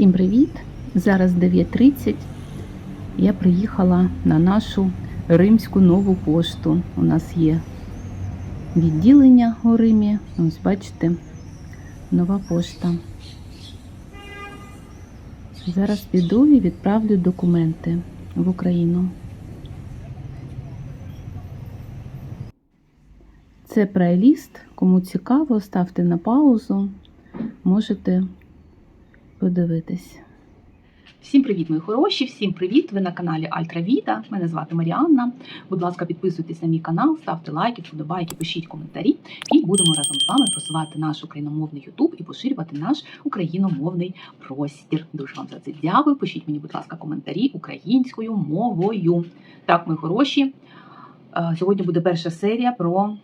Всім привіт! Зараз 9.30. Я приїхала на нашу римську нову пошту. У нас є відділення у Римі. Ось бачите, нова пошта. Зараз піду і відправлю документи в Україну. Це прайліст. Кому цікаво, ставте на паузу. Можете подивитись. Всім привіт, мої хороші! Всім привіт! Ви на каналі Альтравіта. Мене звати Маріанна. Будь ласка, підписуйтесь на мій канал, ставте лайки, вподобайки, пишіть коментарі, і будемо разом з вами просувати наш україномовний Ютуб і поширювати наш україномовний простір. Дуже вам за це дякую. Пишіть мені, будь ласка, коментарі українською мовою. Так, мої хороші. е, Сьогодні буде перша серія про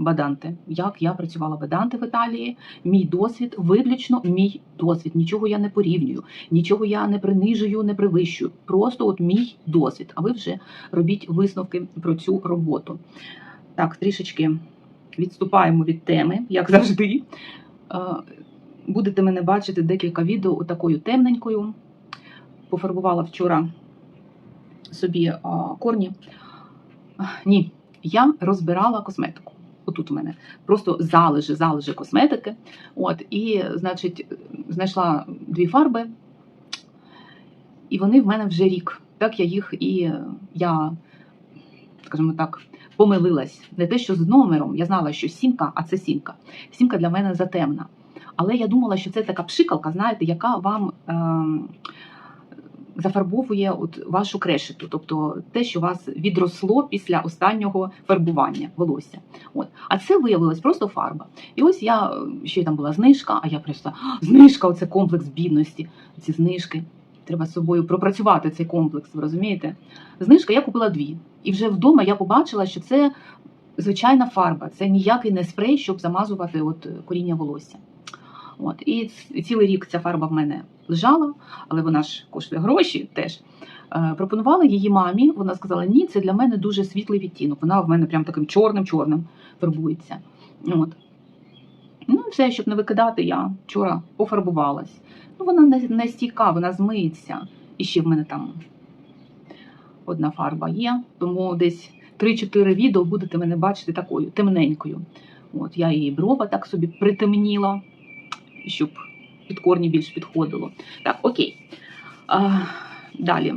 баданти. Як я працювала баданти в Італії. Мій досвід, виключно мій досвід. Нічого я не порівнюю, нічого я не принижую, не привищую. Просто от мій досвід. А ви вже робіть висновки про цю роботу. Так, трішечки відступаємо від теми, як завжди. Е, Будете мене бачити декілька відео такою темненькою. Пофарбувала вчора собі корні. Ні, я розбирала косметику. Отут у мене просто залежи, залежи косметики. От, і, значить, знайшла дві фарби, і вони в мене вже рік. Так я їх і я, скажімо так, помилилась. Не те, що з номером, я знала, що сімка, а це сімка. Сімка для мене затемна. Але я думала, що це така пшикалка, знаєте, яка вам. Е- Зафарбовує от вашу крешету, тобто те, що у вас відросло після останнього фарбування волосся. От. А це виявилось просто фарба. І ось я ще там була знижка, а я просто знижка, оце комплекс бідності. Ці знижки. Треба з собою пропрацювати цей комплекс, ви розумієте? Знижка я купила дві. І вже вдома я побачила, що це звичайна фарба, це ніякий не спрей, щоб замазувати от коріння волосся. От. І цілий рік ця фарба в мене лежала, але вона ж коштує гроші теж. Е, Пропонувала її мамі. Вона сказала: ні, це для мене дуже світлий відтінок. Вона в мене прям таким чорним-чорним фарбується. От. Ну, все, щоб не викидати, я вчора пофарбувалась. Ну, вона не стійка, вона змиється. І ще в мене там одна фарба є, тому десь 3-4 відео будете мене бачити такою темненькою. От, я її брова так собі притемніла, щоб під корні більш підходило. Так, окей. А, далі.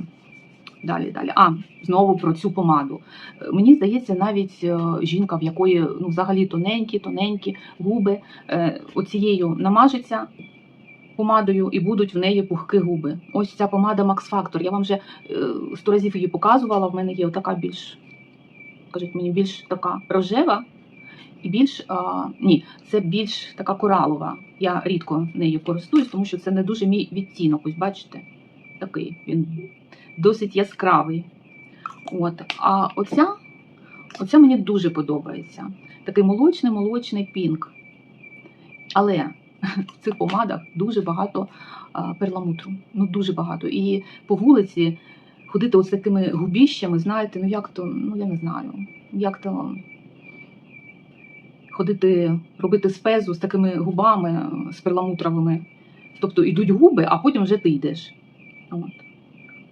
Далі, далі. А, знову про цю помаду. Е, Мені здається, навіть е, жінка, в якої ну, взагалі тоненькі, тоненькі губи, е, оцією намажеться помадою і будуть в неї пухкі губи. Ось ця помада Max Factor. Я вам вже сто разів її показувала. В мене є така більш, кажуть мені, більш така рожева. І більш а, ні, це більш така коралова. Я рідко нею користуюсь, тому що це не дуже мій відтінок. Ось бачите, такий він досить яскравий. От. А оця, оця мені дуже подобається. Такий молочний молочний пінк. Але в цих помадах дуже багато перламутру. Ну дуже багато. І по вулиці ходити ось такими губіщами, знаєте, ну як то, ну я не знаю, як то ходити, робити спезу з такими губами, з перламутровими. Тобто йдуть губи, а потім вже ти йдеш. От.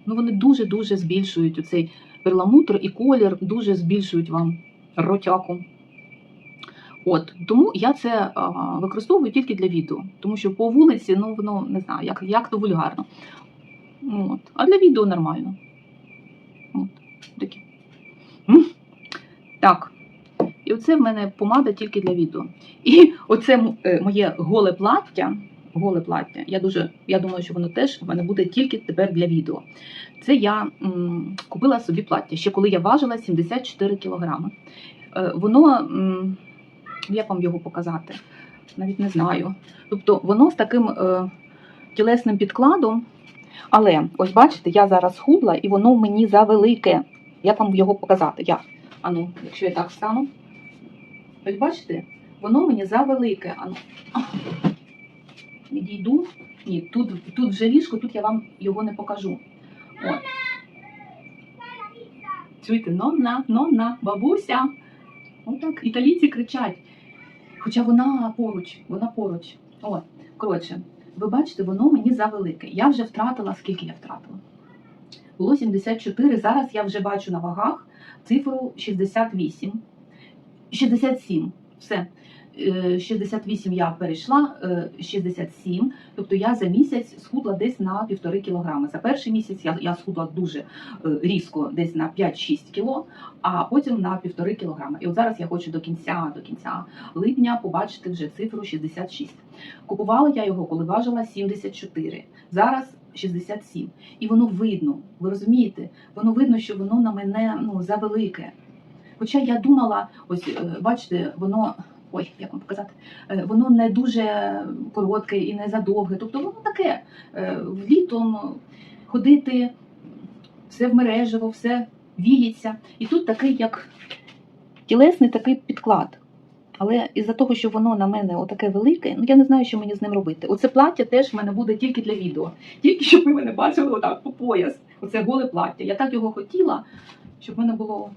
Ну, вони дуже-дуже збільшують оцей перламутр і колір, дуже збільшують вам ротяку. От, тому я це а, використовую тільки для відео, тому що по вулиці, ну воно не знаю, як, як то вульгарно. От. А для відео нормально. От, такі. Так. І оце в мене помада тільки для відео. І оце е, моє голе плаття. Голе плаття. Я дуже, я думаю, що воно теж в мене буде тільки тепер для відео. Це я м, купила собі плаття ще коли я важила 74 кілограми. Е, воно, м, як вам його показати? Навіть не знаю. Тобто воно з таким е, тілесним підкладом. Але ось бачите, я зараз худла і воно мені завелике. Як вам його показати? Як? Ану, якщо я так стану. Ось бачите, воно мені завелике. Ану. Відійду. Ні, тут, тут вже ліжко, тут я вам його не покажу. От. Чуєте, нонна, нонна, бабуся. Отак італійці кричать. Хоча вона поруч, вона поруч. О, коротше, ви бачите, воно мені завелике. Я вже втратила, скільки я втратила? Було 74, зараз я вже бачу на вагах цифру 68. 67. Все. Е, 68 я перейшла, е, 67. Тобто я за місяць схудла десь на півтори кілограми. За перший місяць я, я схудла дуже е, різко, десь на 5-6 кіло, а потім на півтори кілограми. І от зараз я хочу до кінця, до кінця липня побачити вже цифру 66. Купувала я його, коли важила 74. Зараз 67. І воно видно, ви розумієте, воно видно, що воно на мене ну, завелике. Хоча я думала, ось е, бачите, воно. Ой, як вам показати, Е, воно не дуже коротке і не задовге. Тобто воно таке е, літом ходити, все вмережево, все віється. І тут такий, як тілесний такий підклад. Але із-за того, що воно на мене отаке велике, ну я не знаю, що мені з ним робити. Оце плаття теж в мене буде тільки для відео. Тільки щоб ви мене бачили отак по пояс. Оце голе плаття. Я так його хотіла, щоб в мене було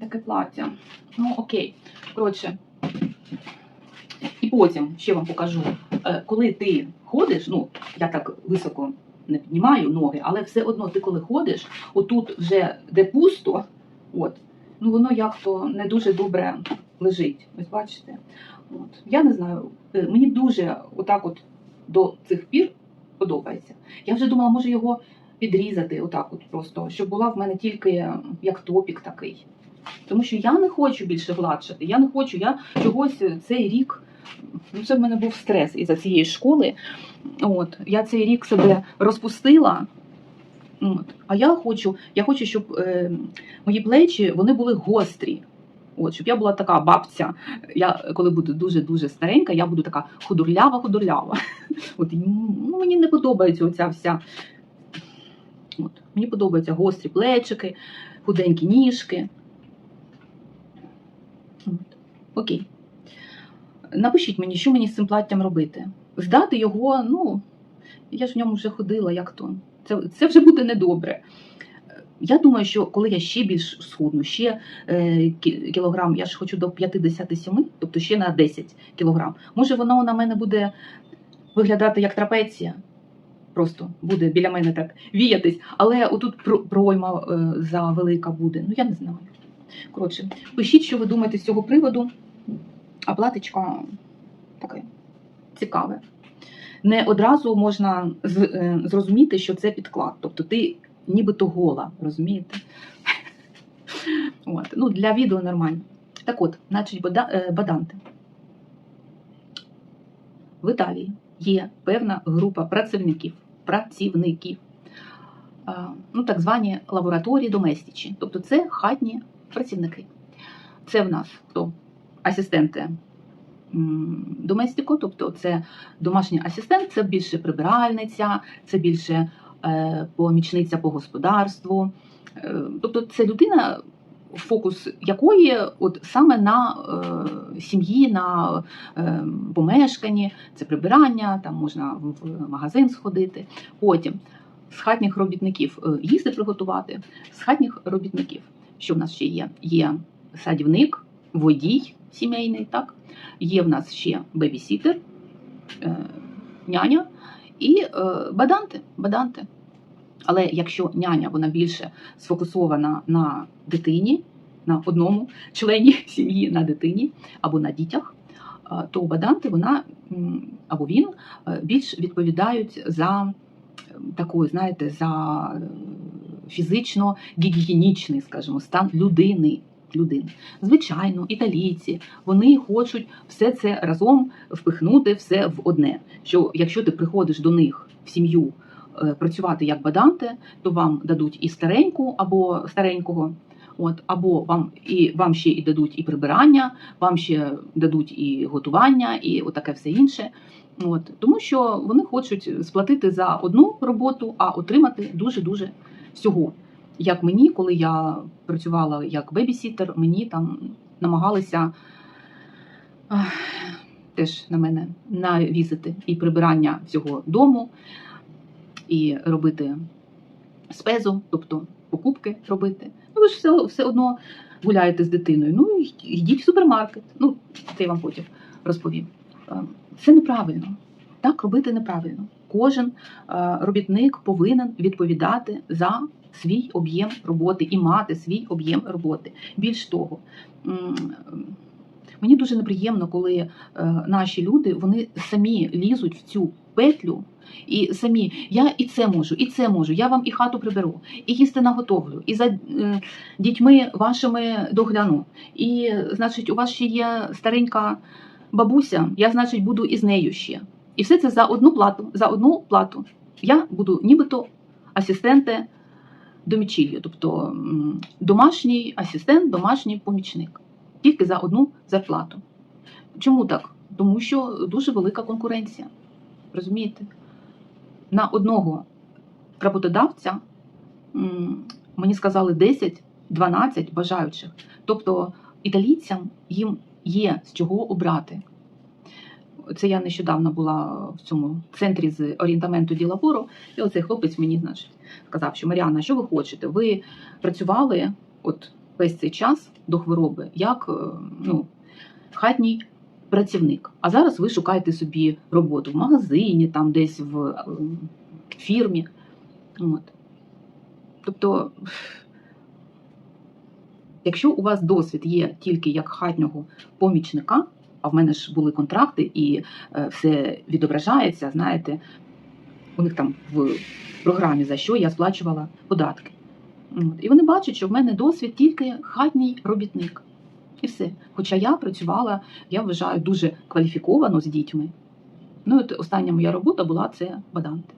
таке плаття. Ну, окей. Коротше. І потім ще вам покажу, Е, коли ти ходиш, ну я так високо не піднімаю ноги, але все одно ти коли ходиш, отут вже де пусто, от, ну воно як то не дуже добре лежить. Ось бачите? От. Я не знаю, е, мені дуже отак от до цих пір подобається. Я вже думала, може його підрізати отак, от просто, щоб була в мене тільки як топік такий. Тому що я не хочу більше гладшати. Я не хочу, я чогось цей рік. Ну, це в мене був стрес із-за цієї школи. От, я цей рік себе розпустила. От, а я хочу, я хочу, щоб е, мої плечі вони були гострі. От, щоб я була така бабця. Я коли буду дуже-дуже старенька, я буду така худорлява-худорлява. От, ну, мені не подобається оця вся. От, мені подобаються гострі плечики, худенькі ніжки. Окей. Напишіть мені, що мені з цим платтям робити. Здати його, ну, я ж в ньому вже ходила, як то. Це, це вже буде недобре. Я думаю, що коли я ще більш схудну, ще е, кілограм, я ж хочу до 57, тобто ще на 10 кілограм. Може, воно на мене буде виглядати як трапеція. Просто буде біля мене так віятись, але отут пройма е, за велика буде. Ну я не знаю. Коротше, пишіть, що ви думаєте з цього приводу. А платочка таке цікаве. Не одразу можна е, зрозуміти, що це підклад. Тобто ти нібито гола, розумієте? От. Ну, для відео нормально. Так от, значить, е, баданти. В Італії є певна група працівників, працівників, а, ну, так звані лабораторії доместичі. Тобто це хатні працівники. Це в нас хто? Асистенти м, доместико, тобто це домашній асистент, це більше прибиральниця, це більше е, помічниця по господарству. Е, тобто це людина, фокус якої от саме на е, сім'ї, на помешканні, це прибирання, там можна в магазин сходити. Потім з хатніх робітників їсти приготувати, з хатніх робітників. Що в нас ще є? Є садівник, водій сімейний, так? Є в нас ще бебісітер, е, няня і е, баданти. баданти. Але якщо няня вона більше сфокусована на дитині, на одному члені сім'ї, на дитині або на дітях, е, то баданти вона або він більш відповідають за такою, знаєте, за фізично гігієнічний, скажімо, стан людини. Людини. Звичайно, італійці вони хочуть все це разом впихнути все в одне. Що якщо ти приходиш до них в сім'ю е, працювати як баданте, то вам дадуть і стареньку або старенького. От, або вам і вам ще і дадуть і прибирання, вам ще дадуть і готування, і отаке все інше. От, тому що вони хочуть сплатити за одну роботу, а отримати дуже дуже всього. Як мені, коли я працювала як бебісітер, мені там намагалися ах, теж на мене навізити і прибирання всього дому, і робити спезу, тобто покупки робити. Ну, ви ж все, все одно гуляєте з дитиною. Ну, йдіть в супермаркет. Ну, це я вам потім розповім. Е, Це неправильно. Так робити неправильно. Кожен е, робітник повинен відповідати за свій об'єм роботи і мати свій об'єм роботи. Більш того, мені дуже неприємно, коли е, наші люди вони самі лізуть в цю петлю. І самі я і це можу, і це можу. Я вам і хату приберу, і їсти наготовлю, і за е, дітьми вашими догляну. І, значить, у вас ще є старенька бабуся, я, значить, буду із нею ще. І все це за одну плату. За одну плату. Я буду нібито асистенте домічілля, тобто домашній асистент, домашній помічник. Тільки за одну зарплату. Чому так? Тому що дуже велика конкуренція. Розумієте? На одного роботодавця мені сказали 10-12 бажаючих. Тобто італійцям їм є з чого обрати. Це я нещодавно була в цьому центрі з орієнтаменту ді лабору, і оцей хлопець мені значить, сказав, що Маріана, що ви хочете? Ви працювали от весь цей час до хвороби як е, ну, хатній працівник. А зараз ви шукаєте собі роботу в магазині, там десь в е, фірмі. От. Тобто, якщо у вас досвід є тільки як хатнього помічника, а в мене ж були контракти, і е, все відображається, знаєте, у них там в програмі за що я сплачувала податки. От. І вони бачать, що в мене досвід тільки хатній робітник. І все. Хоча я працювала, я вважаю, дуже кваліфіковано з дітьми. Ну, от остання моя робота була це баданти.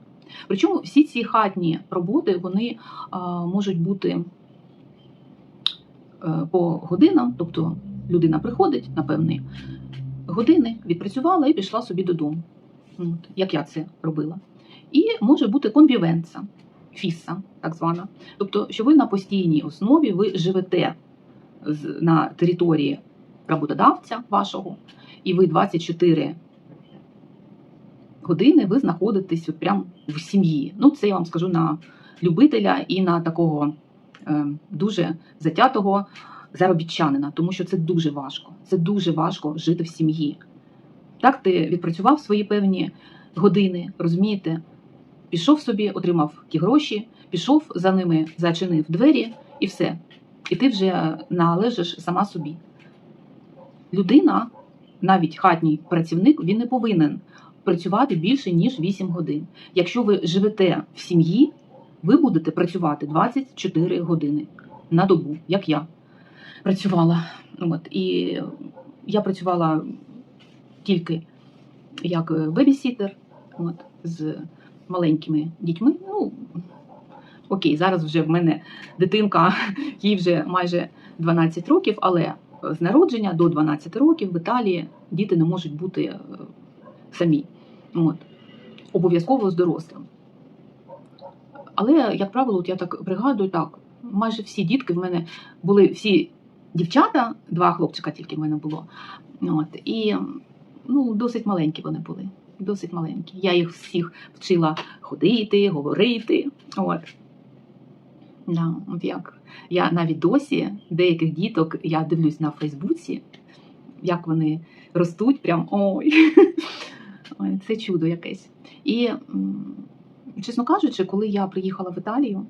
Причому всі ці хатні роботи вони а, можуть бути е, по годинам, тобто людина приходить на певні години, відпрацювала і пішла собі додому, От, як я це робила. І може бути конвівенца, фіса, так звана. Тобто, що ви на постійній основі ви живете на території роботодавця вашого, і ви 24 години ви знаходитесь от прям в сім'ї. Ну, це я вам скажу на любителя і на такого е, дуже затятого заробітчанина, тому що це дуже важко. Це дуже важко жити в сім'ї. Так, ти відпрацював свої певні години, розумієте? Пішов собі, отримав ті гроші, пішов за ними, зачинив двері і все. І ти вже належиш сама собі. Людина, навіть хатній працівник, він не повинен працювати більше ніж 8 годин. Якщо ви живете в сім'ї, ви будете працювати 24 години на добу, як я працювала. От, і я працювала тільки як е, бебісітер от, з маленькими дітьми. Ну, окей, зараз вже в мене дитинка, їй вже майже 12 років, але з народження до 12 років в Італії діти не можуть бути е, самі. От. Обов'язково з дорослим. Але, як правило, от я так пригадую, так, майже всі дітки в мене були всі дівчата, два хлопчика тільки в мене було. От, і ну, досить маленькі вони були. Досить маленькі. Я їх всіх вчила ходити, говорити. От. Да, от як. Я навіть досі деяких діток я дивлюсь на Фейсбуці, як вони ростуть, прям ой. Це чудо якесь. І, чесно кажучи, коли я приїхала в Італію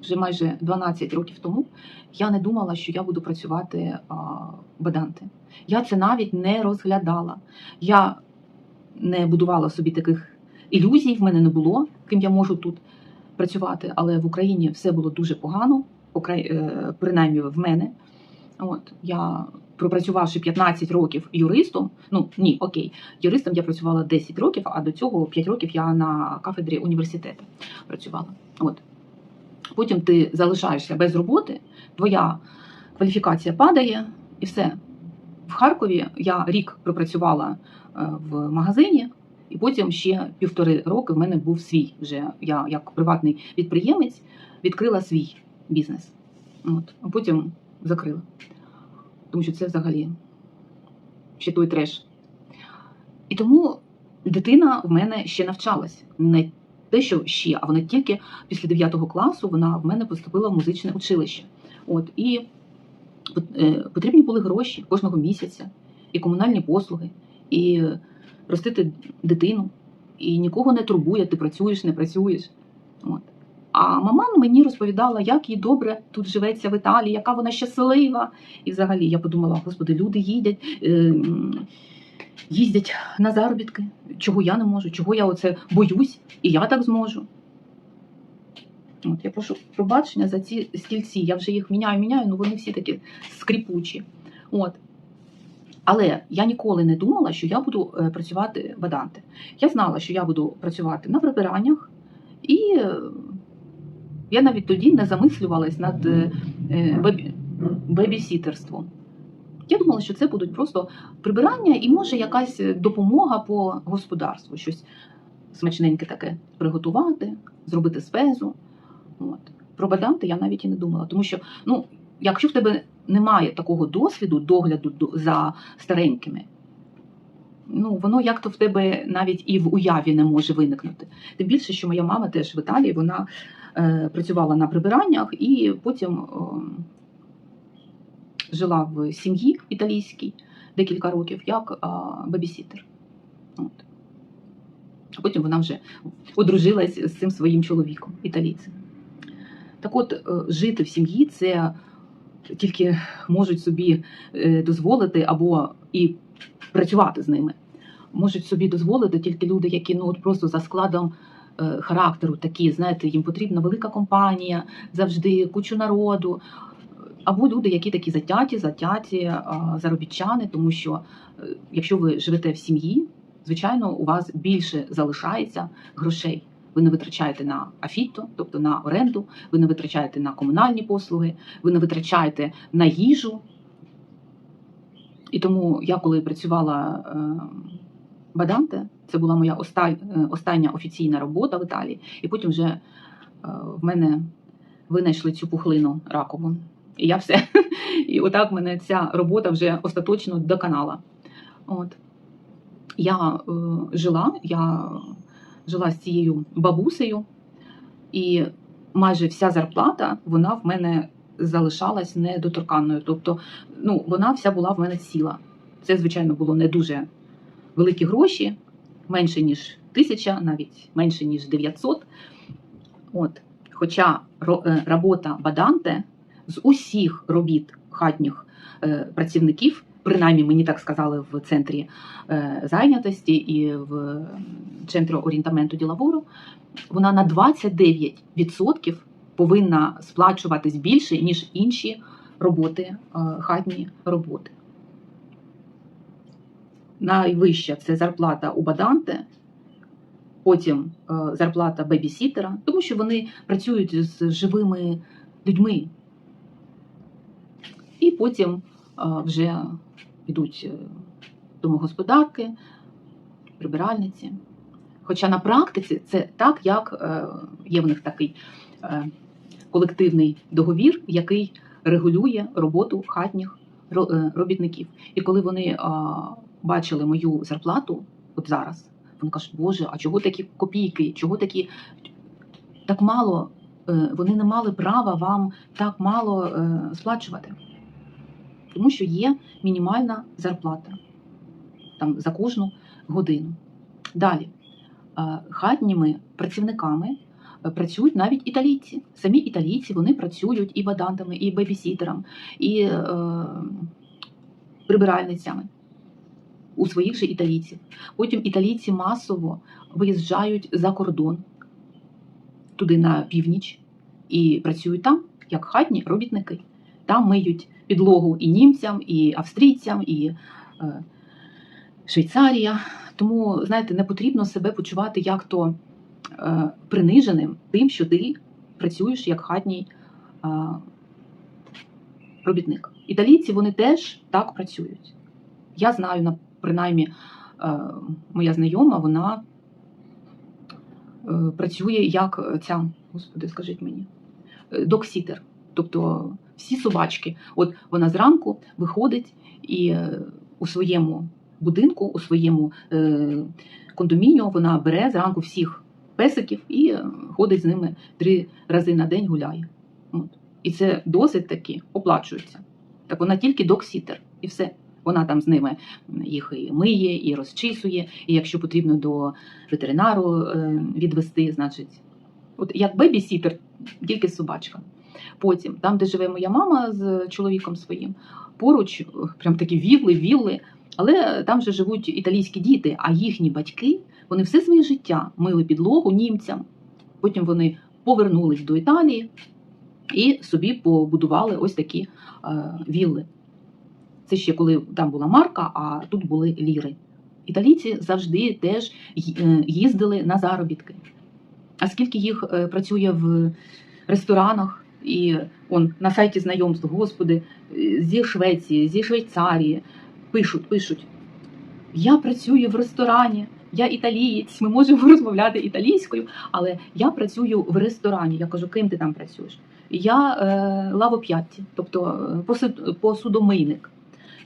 вже майже 12 років тому, я не думала, що я буду працювати баданти. Я це навіть не розглядала. Я не будувала собі таких ілюзій, в мене не було, ким я можу тут працювати, але в Україні все було дуже погано, е, принаймні в мене. От я пропрацювавши 15 років юристом, ну ні, окей, юристом я працювала 10 років, а до цього 5 років я на кафедрі університету працювала. От потім ти залишаєшся без роботи, твоя кваліфікація падає, і все. В Харкові я рік пропрацювала е, в магазині, і потім ще півтори роки в мене був свій вже я як приватний підприємець відкрила свій бізнес. От, а потім закрила. Тому що це взагалі ще той треш. І тому дитина в мене ще навчалась. Те, що ще, а вона тільки після 9 класу вона в мене поступила в музичне училище. От, і е, потрібні були гроші кожного місяця, і комунальні послуги, і ростити дитину і нікого не турбує, ти працюєш, не працюєш. От. А мама мені розповідала, як їй добре тут живеться в Італії, яка вона щаслива. І взагалі я подумала, господи, люди їдять, е, їздять на заробітки. Чого я не можу, чого я оце боюсь, і я так зможу. От, я прошу пробачення за ці стільці. Я вже їх міняю, міняю, ну вони всі такі скрипучі. От. Але я ніколи не думала, що я буду е, працювати в Аданте. Я знала, що я буду працювати на прибираннях, і е, я навіть тоді не замислювалась над е, бебі- бебісітерством. Я думала, що це будуть просто прибирання і може якась допомога по господарству, щось смачненьке таке приготувати, зробити спезу. От. Про баданти я навіть і не думала, тому що ну, якщо в тебе немає такого досвіду, догляду за старенькими, ну воно як-то в тебе навіть і в уяві не може виникнути. Тим більше, що моя мама теж в Італії вона е, працювала на прибираннях і потім е, жила в сім'ї італійській декілька років як бабісітер. От. А потім вона вже одружилась з цим своїм чоловіком, італійцем. Так от, е, жити в сім'ї це тільки можуть собі е, дозволити або і працювати з ними. Можуть собі дозволити тільки люди, які ну от просто за складом е, характеру такі, знаєте, їм потрібна велика компанія, завжди кучу народу. Або люди, які такі затяті, затяті заробітчани, тому що е, якщо ви живете в сім'ї, звичайно, у вас більше залишається грошей. Ви не витрачаєте на афіто, тобто на оренду, ви не витрачаєте на комунальні послуги, ви не витрачаєте на їжу. І тому я, коли працювала е, баданте, це була моя е, остання офіційна робота в Італії, і потім вже е, в мене винайшли цю пухлину ракову. І я все. І отак мене ця робота вже остаточно доконала. От. Я е, жила, я жила з цією бабусею, і майже вся зарплата вона в мене залишалась недоторканною. Тобто, ну, вона вся була в мене ціла. Це, звичайно, було не дуже великі гроші, менше, ніж тисяча, навіть менше, ніж 900. От. Хоча е, робота Баданте з усіх робіт хатніх е, працівників, принаймні мені так сказали в центрі е, зайнятості і в центрі орієнтаменту ділабору, вона на 29% повинна сплачуватись більше, ніж інші роботи, е, хатні роботи. Найвища це зарплата у Баданте, потім зарплата бебісітера, тому що вони працюють з живими людьми. І потім е, вже йдуть е, домогосподарки, прибиральниці. Хоча на практиці це так, як е, є в них такий колективний договір, який регулює роботу хатніх робітників. І коли вони бачили мою зарплату, от зараз, вони кажуть, Боже, а чого такі копійки, чого такі так мало, вони не мали права вам так мало сплачувати. Тому що є мінімальна зарплата там, за кожну годину. Далі, хатніми працівниками е, працюють навіть італійці. Самі італійці вони працюють і бадантами, і бебісітером, і е, прибиральницями у своїх же італійців. Потім італійці масово виїжджають за кордон туди на північ і працюють там як хатні робітники. Там миють підлогу і німцям, і австрійцям, і е, Швейцарія. Тому, знаєте, не потрібно себе почувати як то е, приниженим тим, що ти працюєш як хатній е, робітник. Італійці вони теж так працюють. Я знаю, принаймні, е, моя знайома, вона е, працює як ця, господи, скажіть мені, е, доксітер. Тобто всі собачки. От вона зранку виходить і е, у своєму будинку, у своєму е, кондомініо вона бере зранку всіх песиків і е, ходить з ними три рази на день гуляє. От. І це досить таки оплачується. Так вона тільки доксітер, і все. Вона там з ними їх і миє, і розчісує, і якщо потрібно до ветеринару е, відвести, значить, от як бебі-сітер, тільки з собачками. Потім, там, де живе моя мама з чоловіком своїм, поруч е, прям такі вілли, вілли, але там же живуть італійські діти, а їхні батьки вони все своє життя мили підлогу німцям. Потім вони повернулись до Італії і собі побудували ось такі е, вілли. Це ще коли там була марка, а тут були ліри. Італійці завжди теж е, їздили на заробітки. А скільки їх працює в ресторанах і он на сайті знайомств, господи, е, зі Швеції, зі Швейцарії пишуть, пишуть. Я працюю в ресторані, я італієць, ми можемо розмовляти італійською, але я працюю в ресторані. Я кажу, ким ти там працюєш? Я е, лавоп'ятті, тобто е, посуд- посудомийник.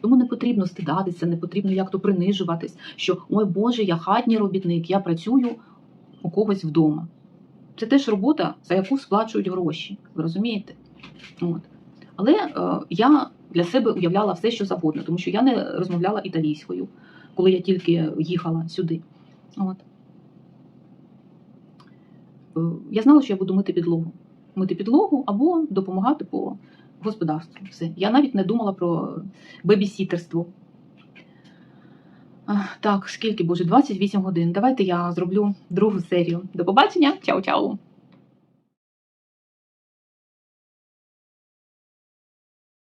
Тому не потрібно стидатися, не потрібно як то принижуватись, що ой Боже, я хатній робітник, я працюю у когось вдома. Це теж робота, за яку сплачують гроші. Ви розумієте? От. Але е, я для себе уявляла все, що завгодно, тому що я не розмовляла італійською, коли я тільки їхала сюди. От. Е, Я знала, що я буду мити підлогу. Мити підлогу або допомагати по господарству. Все. Я навіть не думала про бебісітерство. Так, скільки, боже, 28 годин. Давайте я зроблю другу серію. До побачення, чао-чао!